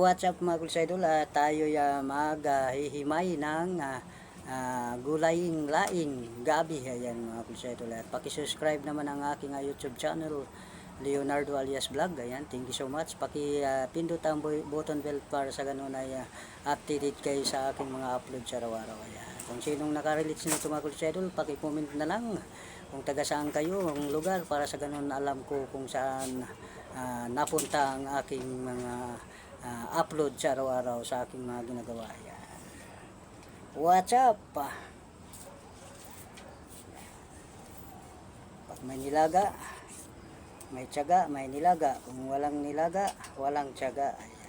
What's up mga kulsa idol? Ah, tayo uh, maghihimay ng ah, ah, gulaying laing gabi. Ayan mga kulsa idol. At pakisubscribe naman ang aking ah, YouTube channel Leonardo alias Vlog. Ayan, thank you so much. Paki-pindot ang bu- button bell para sa ganun ay ah, updated kayo sa aking mga upload sa araw-araw. Ayan. Kung sinong nakarelate nito mga kulsa idol, paki-comment na lang kung taga saan kayo, ang lugar para sa ganun alam ko kung saan ah, napunta ang aking mga ah, upload sa araw-araw sa aking mga ginagawa. Yan. What's up? Pag may nilaga, may tiyaga, may nilaga. Kung walang nilaga, walang tiyaga. Ayan.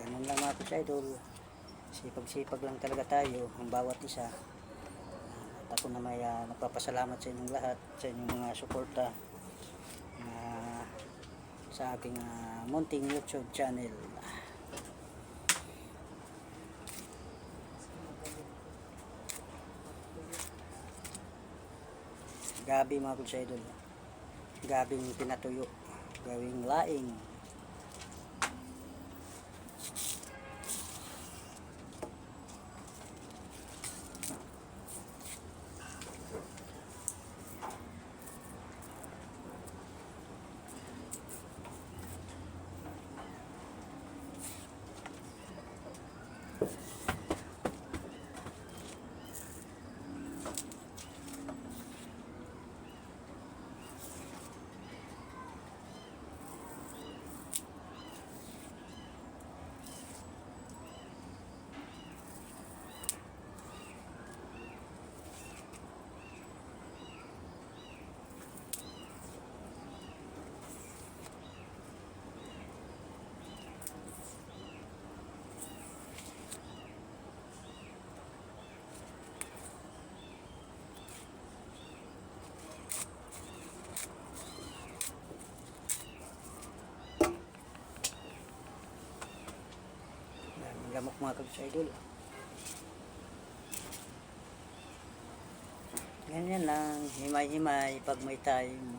Ganun lang mga idol. Sipag-sipag lang talaga tayo, ang bawat isa. At ako na may ah, nagpapasalamat sa inyong lahat, sa inyong mga suporta ah, sa aking ah, munting YouTube channel. Gabi mga kulsa idol. Gabing pinatuyo. Gawing laing. Yan, Lamok mga kulsa idol. Ganyan lang, himay-himay pag may time.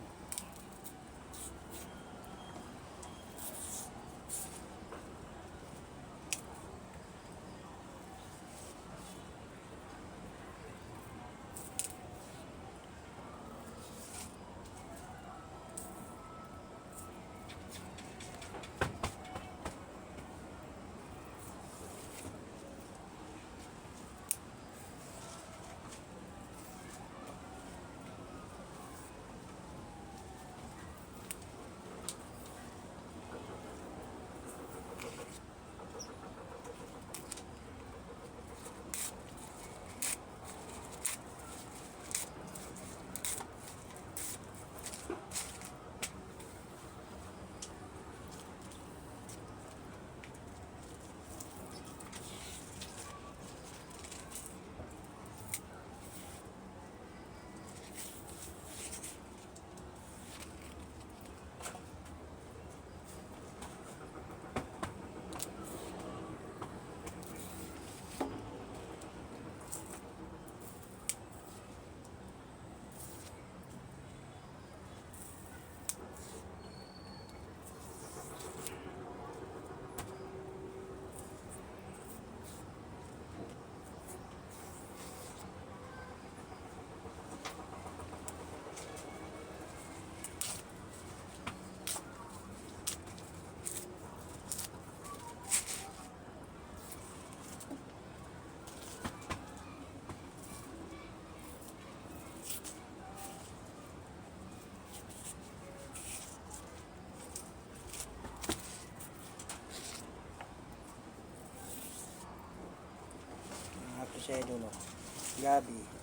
Idol. oh. Gabi.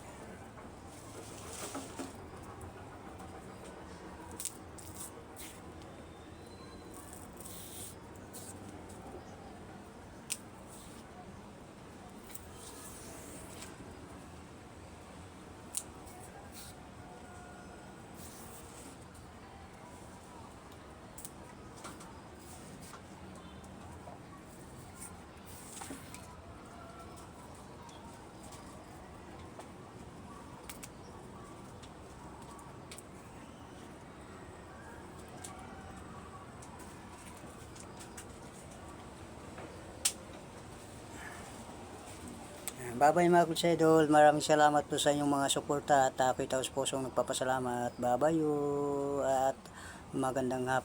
Bye-bye mga Kulsa Idol. Maraming salamat po sa inyong mga suporta at ako'y taos pusong nagpapasalamat. Bye-bye. At magandang hapon.